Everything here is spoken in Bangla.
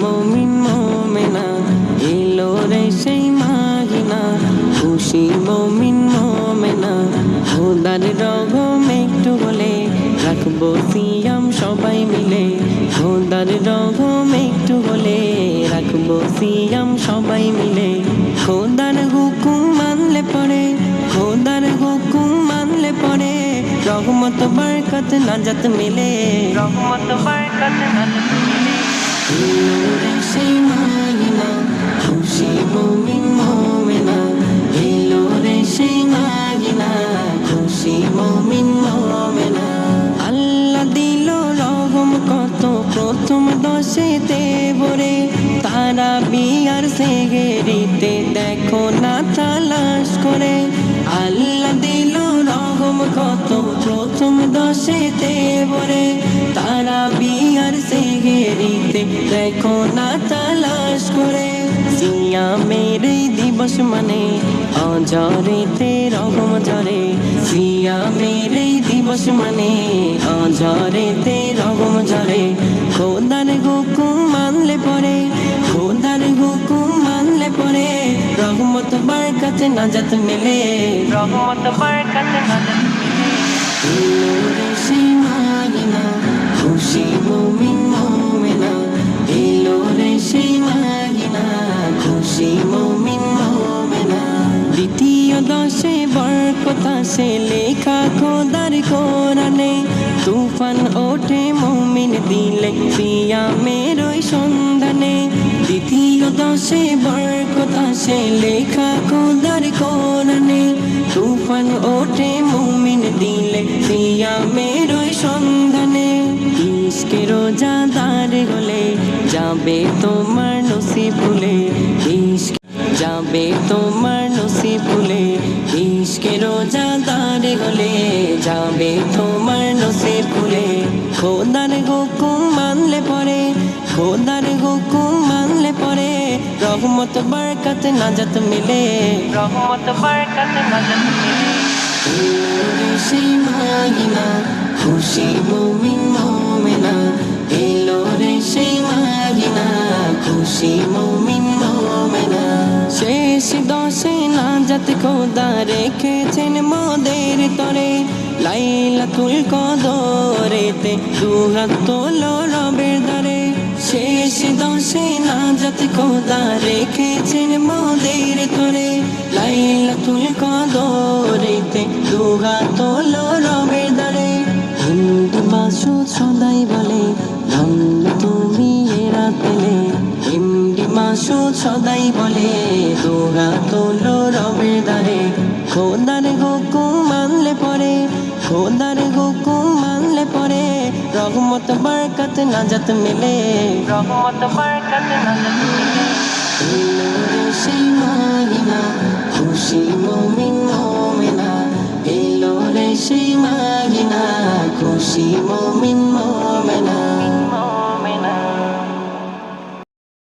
মমিন মমেনা এলো রে সেই মাগিনা। খুশি মমিন মমেনা খোদার রগম একটু বলে রাখব সিয়াম সবাই মিলে। খোদার রগম একটু বলে রাখব সিয়াম সবাই মিলে। খোদার হুকুম মানলে পরে খোদার হুকুম মানলে পরে রহমত, বরকত, নাজাত মিলে। রহমত, বরকত দশেতে ভরে তারা বিয়ার সেগেরিতে দেখো না তালাশ করে। আল্লাহ দিল রহম কত প্রথম দশেতে ভরে তারা বিয়ার সেগেরিতে দেখো না তালাশ করে। সিয়া মেরে দিবস মানে অজরেতে রহম ঝরে। সিয়া মেরে দিবস মানে অজরেতে বরকত নাজাত মিলে রহমত বরকত নাজাত মিলে নূরে সেই খুশি মুমিন মুমিনা এলো রে সেই খুশি মুমিন মুমিনা দ্বিতীয় দশে বরকত আসে লেখা খোদার কোরআনে তুফান ওঠে মুমিন দিলে পিয়া মেরোই সন্ধানে দশে বরকত আসে লেখা খোদার কোরআনে। তুফান ওঠে মুমিন দিলে পিয়া মেরোই সন্ধানে। ইশকে রোজাদার হলে যাবে তোমার নসিব ভুলে ইশক যাবে তোমার নসিব ভুলে ইশকে রোজাদার হলে যাবে তোমার নসিব ভুলে খোদার হুকুম মানলে পরে খোদার রহমত বরকত নাজাত মিলে। রহমত বরকত নাজাত মিলে। সেই মাগিনা খুশি মুমিন মুমিনা এলো রে সেই মাগিনা খুশি মুমিন মুমিনা। শেষ দশে নাজাত খোদা রেখেছেন মোদের তরে লাইলাতুল কদরেতে দুহাত তোলো শেষ দশে নাজাত খোদা রেখেছেন মোদের তরে লাইলাতুল কদরেতে দুহাত তোলো রবের দ্বারে হিন্দু বাসু সদাই বলে ধন্য তুমি এরা পেলে হিন্দি মাসু সদাই বলে দুহা তোলো রবের দ্বারে খোদার হুকুম মানলে পরে পরে রহমত বরকত নাজত মিলে। রহমত বরকত নাজত মিলে। এলো রে সেই মাহিনা খুশি মমিন মুমিনা। এলো রে সেই মাহিনা খুশি মুমিন